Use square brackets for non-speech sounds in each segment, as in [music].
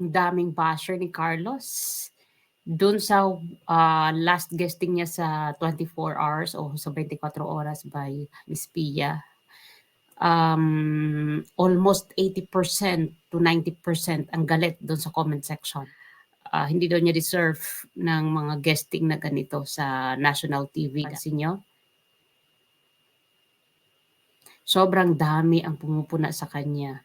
Daming basher ni Carlos. Doon sa ah, last guesting niya sa 24 hours o sa 24 oras by Miss Pia, um, almost 80% to 90% ang galit doon sa comment section. Ah, hindi daw niya deserve ng mga guesting na ganito sa national TV. Kasi nyo, sobrang dami ang pumupuna sa kanya.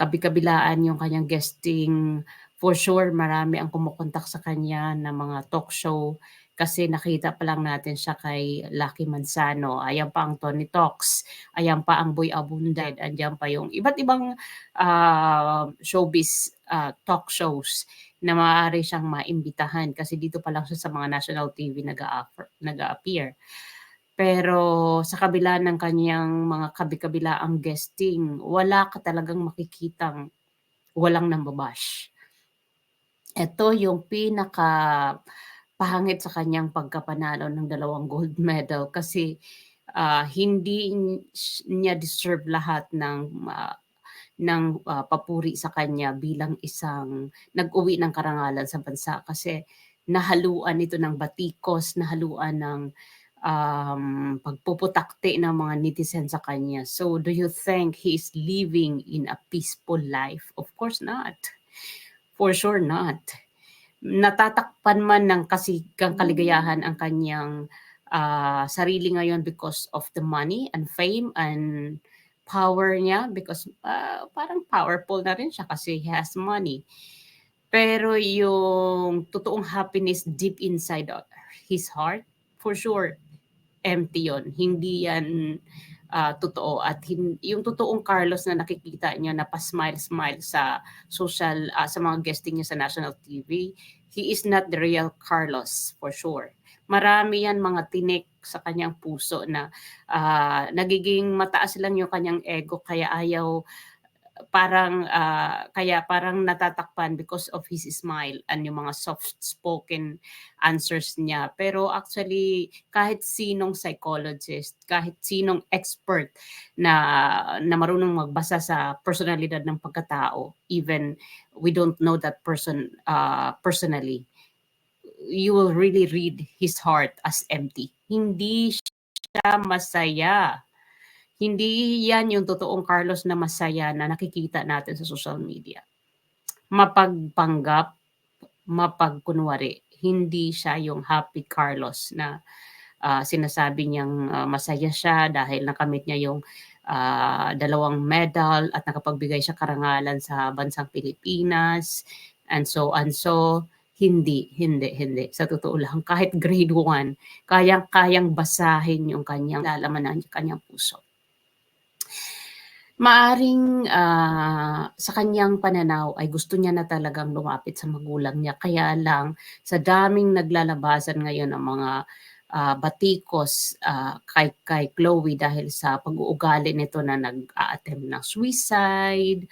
Kabi-kabilaan yung kanyang guesting. For sure, marami ang kumukontak sa kanya ng mga talk show kasi nakita pa lang natin siya kay Lucky Manzano. Ayan pa ang Tony Talks. Ayan pa ang Boy Abundad. Andiyan pa yung iba't ibang ah, showbiz ah, talk shows na maaari siyang maimbitahan kasi dito pa lang siya sa mga national TV nag-a-appear. Pero sa kabila ng kanyang mga kabi-kabilaang guesting, wala ka talagang makikitang walang nambabash. Ito yung pinaka pangit sa kanyang pagkapanalo ng dalawang gold medal kasi ah, hindi niya deserve lahat ng ah, ng ah, papuri sa kanya bilang isang nag-uwi ng karangalan sa bansa kasi nahaluan ito ng batikos, nahaluan ng um, pagpuputakti ng mga netizen sa kanya. So, do you think he is living in a peaceful life? Of course not. For sure not. Natatakpan man ng kasigang kaligayahan ang kanyang ah, sarili ngayon because of the money and fame and power niya because ah, parang powerful na rin siya kasi he has money. Pero yung totoong happiness deep inside his heart, for sure, empty yon Hindi yan ah, totoo. At hin- yung totoong Carlos na nakikita niya na pa-smile-smile sa social, ah, sa mga guesting niya sa national TV, he is not the real Carlos, for sure. Marami yan mga tinik sa kanyang puso na ah, nagiging mataas lang yung kanyang ego kaya ayaw parang ah, kaya parang natatakpan because of his smile and yung mga soft spoken answers niya. Pero actually kahit sinong psychologist kahit sinong expert na na marunong magbasa sa personalidad ng pagkatao even we don't know that person uh, personally you will really read his heart as empty. Hindi siya masaya hindi yan yung totoong Carlos na masaya na nakikita natin sa social media. Mapagpanggap, mapagkunwari. Hindi siya yung happy Carlos na uh, sinasabi niyang uh, masaya siya dahil nakamit niya yung uh, dalawang medal at nakapagbigay siya karangalan sa bansang Pilipinas and so and so hindi, hindi, hindi. Sa totoo lang, kahit grade 1, kayang-kayang basahin yung kanyang lalaman ng kanyang puso. Maaring ah, sa kanyang pananaw ay gusto niya na talagang lumapit sa magulang niya. Kaya lang sa daming naglalabasan ngayon ng mga ah, batikos ah, kay, kay Chloe dahil sa pag-uugali nito na nag-a-attempt ng suicide,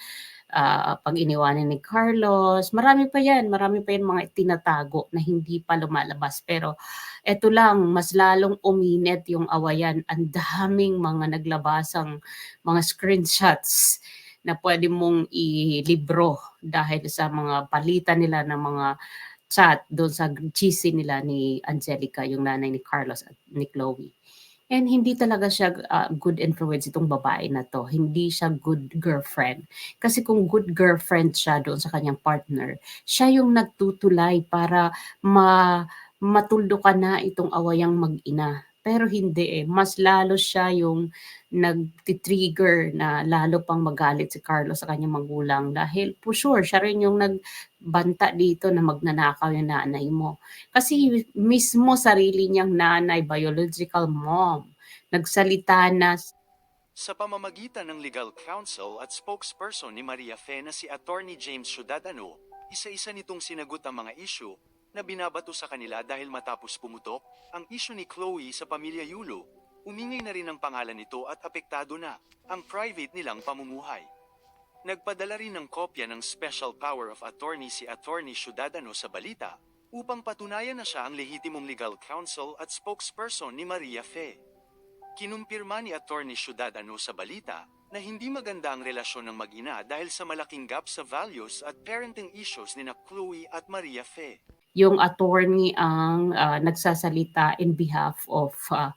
uh, pag iniwanan ni Carlos. Marami pa yan, marami pa yan mga tinatago na hindi pa lumalabas. Pero eto lang, mas lalong uminit yung awayan. Ang daming mga naglabasang mga screenshots na pwede mong ilibro dahil sa mga palitan nila ng mga chat doon sa GC nila ni Angelica, yung nanay ni Carlos at ni Chloe. And hindi talaga siya uh, good influence itong babae na to. Hindi siya good girlfriend. Kasi kung good girlfriend siya doon sa kanyang partner, siya yung nagtutulay para ma matuldo ka na itong awayang mag-ina. Pero hindi eh. Mas lalo siya yung nag-trigger na lalo pang magalit si Carlos sa kanyang magulang dahil for sure siya rin yung nagbanta dito na magnanakaw yung nanay mo. Kasi mismo sarili niyang nanay, biological mom, nagsalita na sa pamamagitan ng legal counsel at spokesperson ni Maria Fe na si Attorney James Ciudadano, isa-isa nitong sinagot ang mga isyu na binabato sa kanila dahil matapos pumutok ang isyu ni Chloe sa pamilya Yulo Umingay na rin ang pangalan nito at apektado na ang private nilang pamumuhay. Nagpadala rin ng kopya ng Special Power of Attorney si Attorney Ciudadano sa balita upang patunayan na siya ang lehitimong legal counsel at spokesperson ni Maria Fe. Kinumpirma ni Attorney Ciudadano sa balita na hindi maganda ang relasyon ng mag-ina dahil sa malaking gap sa values at parenting issues ni na Chloe at Maria Fe. Yung attorney ang ah, nagsasalita in behalf of ah,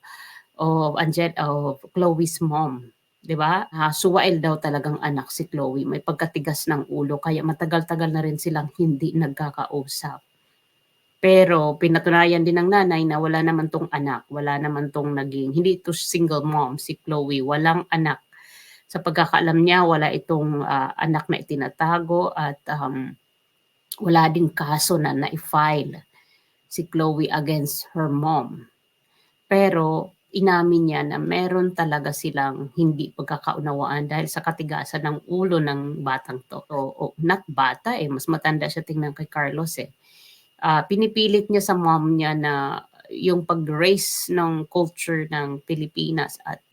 of Angel of Chloe's mom. 'Di ba? Ah, suwail daw talagang anak si Chloe. May pagkatigas ng ulo kaya matagal-tagal na rin silang hindi nagkakausap. Pero pinatunayan din ng nanay na wala naman tong anak, wala naman tong naging hindi ito single mom si Chloe, walang anak. Sa pagkakaalam niya, wala itong ah, anak na itinatago at um, wala ding kaso na na-file si Chloe against her mom. Pero inamin niya na meron talaga silang hindi pagkakaunawaan dahil sa katigasan ng ulo ng batang to. O, o, not bata eh, mas matanda siya tingnan kay Carlos eh. Ah, pinipilit niya sa mom niya na yung pag-raise ng culture ng Pilipinas at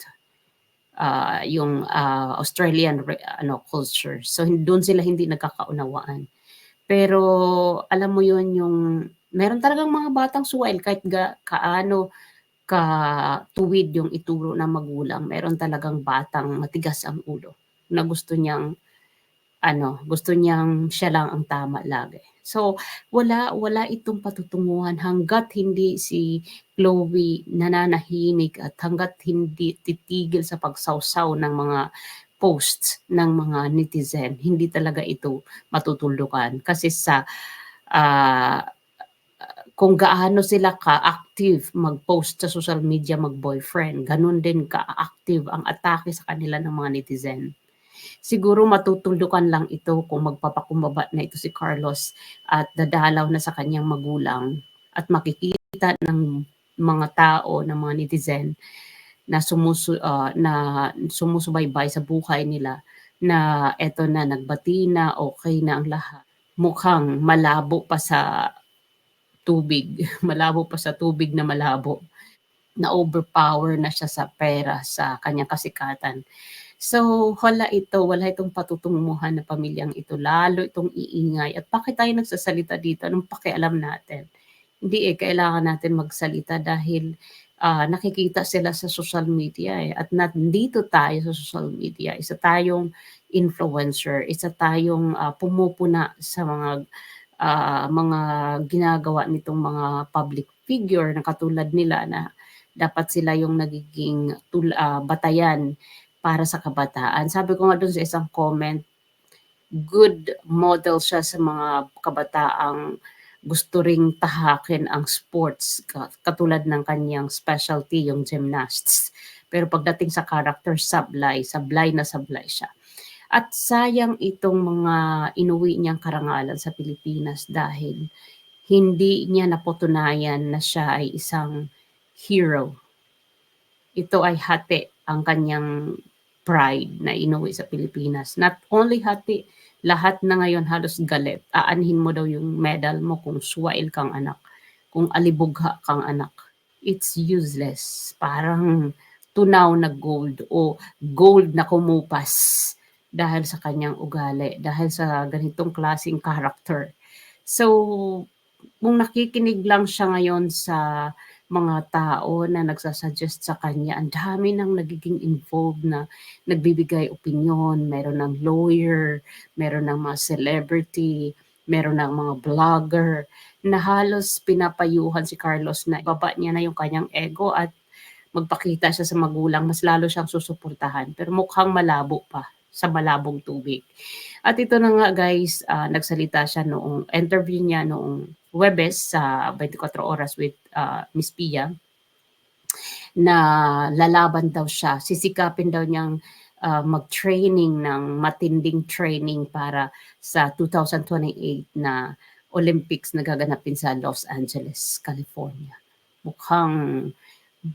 ah, yung ah, Australian ano culture. So doon sila hindi nagkakaunawaan. Pero alam mo yun yung meron talagang mga batang suwail kahit ga, kaano ka tuwid yung ituro ng magulang. Meron talagang batang matigas ang ulo na gusto niyang ano, gusto niyang siya lang ang tama lagi. So, wala wala itong patutunguhan hangga't hindi si Chloe nananahimik at hangga't hindi titigil sa pagsawsaw ng mga posts ng mga netizen. Hindi talaga ito matutulukan kasi sa ah, kung gaano sila ka-active mag-post sa social media mag-boyfriend, ganun din ka-active ang atake sa kanila ng mga netizen. Siguro matutulukan lang ito kung magpapakumbaba na ito si Carlos at dadalaw na sa kanyang magulang at makikita ng mga tao, ng mga netizen na sumusu ah, na sumusubaybay sa buhay nila na eto na nagbati na okay na ang lahat. Mukhang malabo pa sa tubig, [laughs] malabo pa sa tubig na malabo. Na overpower na siya sa pera, sa kanyang kasikatan. So, wala ito, wala itong patutunguhan na pamilyang ito, lalo itong iingay. At bakit tayo nagsasalita dito? Anong pakialam natin? Hindi eh, kailangan natin magsalita dahil ah, nakikita sila sa social media eh. At nandito tayo sa social media. Isa tayong influencer, isa tayong ah, pumupuna sa mga ah, mga ginagawa nitong mga public figure na katulad nila na dapat sila yung nagiging tul- ah, batayan para sa kabataan. Sabi ko nga doon sa isang comment, good model siya sa mga kabataang gusto ring tahakin ang sports ka- katulad ng kanyang specialty, yung gymnasts. Pero pagdating sa character, sablay, sablay na sablay siya. At sayang itong mga inuwi niyang karangalan sa Pilipinas dahil hindi niya naputunayan na siya ay isang hero. Ito ay hati ang kanyang pride na inuwi sa Pilipinas. Not only hati, lahat na ngayon halos galit. Aanhin mo daw yung medal mo kung swail kang anak, kung alibugha kang anak. It's useless. Parang tunaw na gold o gold na kumupas dahil sa kanyang ugali, dahil sa ganitong klaseng character. So, kung nakikinig lang siya ngayon sa mga tao na nagsasuggest sa kanya, ang dami nang nagiging involved na nagbibigay opinion, meron ng lawyer, meron ng mga celebrity, meron ng mga vlogger, na halos pinapayuhan si Carlos na baba niya na yung kanyang ego at magpakita siya sa magulang, mas lalo siyang susuportahan. Pero mukhang malabo pa sa malabong tubig. At ito na nga guys, ah, nagsalita siya noong interview niya noong Webes sa 24 Oras with ah, Miss Pia na lalaban daw siya. Sisikapin daw niyang ah, mag-training ng matinding training para sa 2028 na Olympics na gaganapin sa Los Angeles, California. Mukhang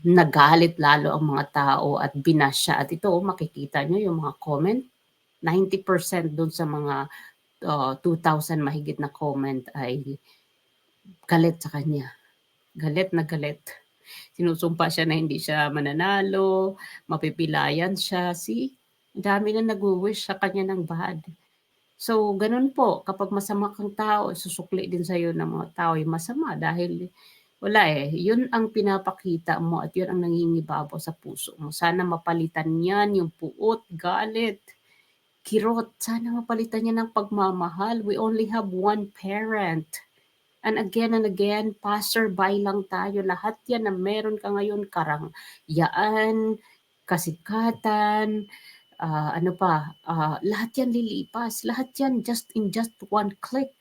nagalit lalo ang mga tao at binasya. At ito, makikita nyo yung mga comment. 90% dun sa mga uh, 2,000 mahigit na comment ay galit sa kanya. Galit na galit. Sinusumpa siya na hindi siya mananalo, mapipilayan siya. See, dami na nag-wish sa kanya ng bad. So, ganun po, kapag masama kang tao, susukli din sa'yo ng mga tao yung masama dahil Wala, eh, yun ang pinapakita mo at yun ang nangingibabaw sa puso mo. Sana mapalitan niyan yung puot, galit, kirot. Sana mapalitan niya ng pagmamahal. We only have one parent. And again and again, passerby lang tayo. Lahat yan na meron ka ngayon, karangyaan, kasikatan, ah, ano pa, ah, lahat yan lilipas. Lahat yan just in just one click.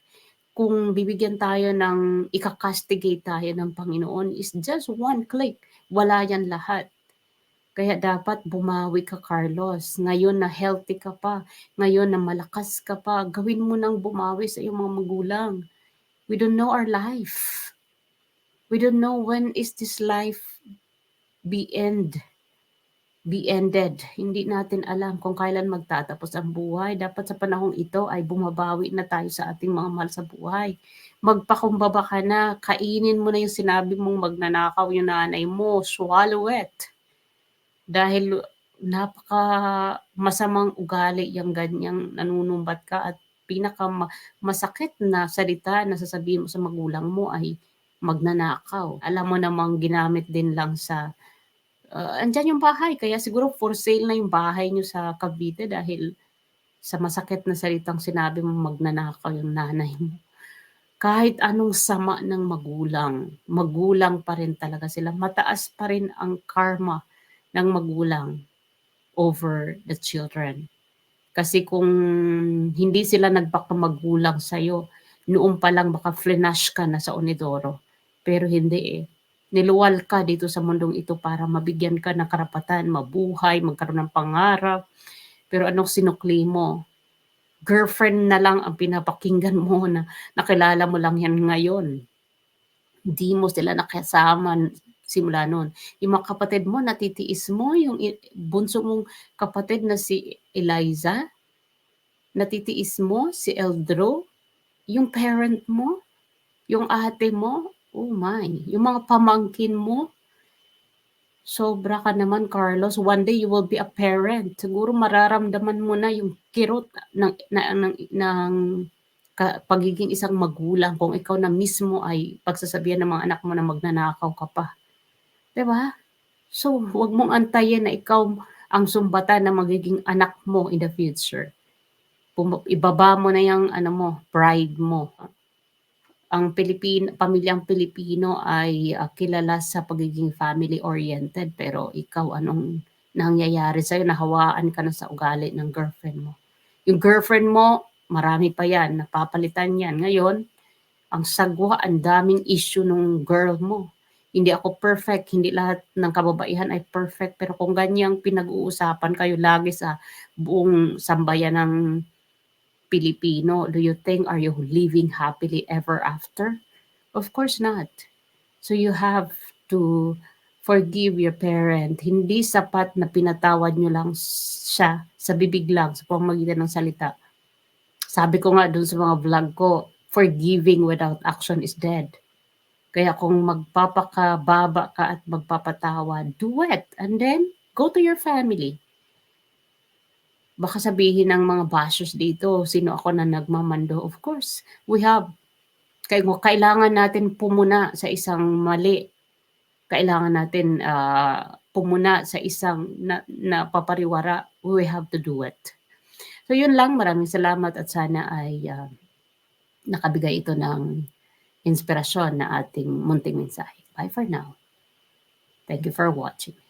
Kung bibigyan tayo ng, ikakastigate tayo ng Panginoon is just one click. Wala yan lahat. Kaya dapat bumawi ka, Carlos. Ngayon na healthy ka pa, ngayon na malakas ka pa, gawin mo nang bumawi sa iyong mga magulang. We don't know our life. We don't know when is this life be end be ended. Hindi natin alam kung kailan magtatapos ang buhay. Dapat sa panahong ito ay bumabawi na tayo sa ating mga mahal sa buhay. Magpakumbaba ka na, kainin mo na yung sinabi mong magnanakaw yung nanay mo, swallow it. Dahil napaka masamang ugali yung ganyang nanunumbat ka at pinaka ma- masakit na salita na sasabihin mo sa magulang mo ay magnanakaw. Alam mo namang ginamit din lang sa uh, andyan yung bahay. Kaya siguro for sale na yung bahay nyo sa Cavite dahil sa masakit na salitang sinabi mo magnanakaw yung nanay mo. Kahit anong sama ng magulang, magulang pa rin talaga sila. Mataas pa rin ang karma ng magulang over the children. Kasi kung hindi sila nagpakamagulang sa'yo, noong pa lang baka flinash ka na sa Onidoro. Pero hindi eh niluwal ka dito sa mundong ito para mabigyan ka ng karapatan, mabuhay, magkaroon ng pangarap. Pero anong sinukli mo? Girlfriend na lang ang pinapakinggan mo na nakilala mo lang yan ngayon. Hindi mo sila nakasama simula noon. Yung mga kapatid mo, natitiis mo, yung bunso mong kapatid na si Eliza, natitiis mo, si Eldro, yung parent mo, yung ate mo, Oh my, yung mga pamangkin mo, sobra ka naman Carlos. One day you will be a parent. Siguro mararamdaman mo na yung kirot ng, na, ng, ng ka, pagiging isang magulang kung ikaw na mismo ay pagsasabihan ng mga anak mo na magnanakaw ka pa. 'Di ba? So, huwag mong antayin na ikaw ang sumbatan na magiging anak mo in the future. Ibaba mo na yung ano mo, pride mo ang Pilipin, pamilyang Pilipino ay uh, kilala sa pagiging family-oriented pero ikaw anong nangyayari sa'yo? Nahawaan ka na sa ugali ng girlfriend mo. Yung girlfriend mo, marami pa yan, napapalitan yan. Ngayon, ang sagwa, ang daming issue ng girl mo. Hindi ako perfect, hindi lahat ng kababaihan ay perfect, pero kung ganyang pinag-uusapan kayo lagi sa buong sambayan ng Filipino, do you think are you living happily ever after? Of course not. So you have to forgive your parent. Hindi sapat na pinatawad nyo lang siya sa bibig lang, sa pamamagitan ng salita. Sabi ko nga dun sa mga vlog ko, forgiving without action is dead. Kaya kung magpapakababa ka at magpapatawad, do it. And then, go to your family baka sabihin ng mga bashers dito, sino ako na nagmamando? Of course, we have. Kaya kailangan natin pumuna sa isang mali. Kailangan natin uh, pumuna sa isang na, na papariwara. We have to do it. So yun lang, maraming salamat at sana ay uh, nakabigay ito ng inspirasyon na ating munting mensahe. Bye for now. Thank you for watching.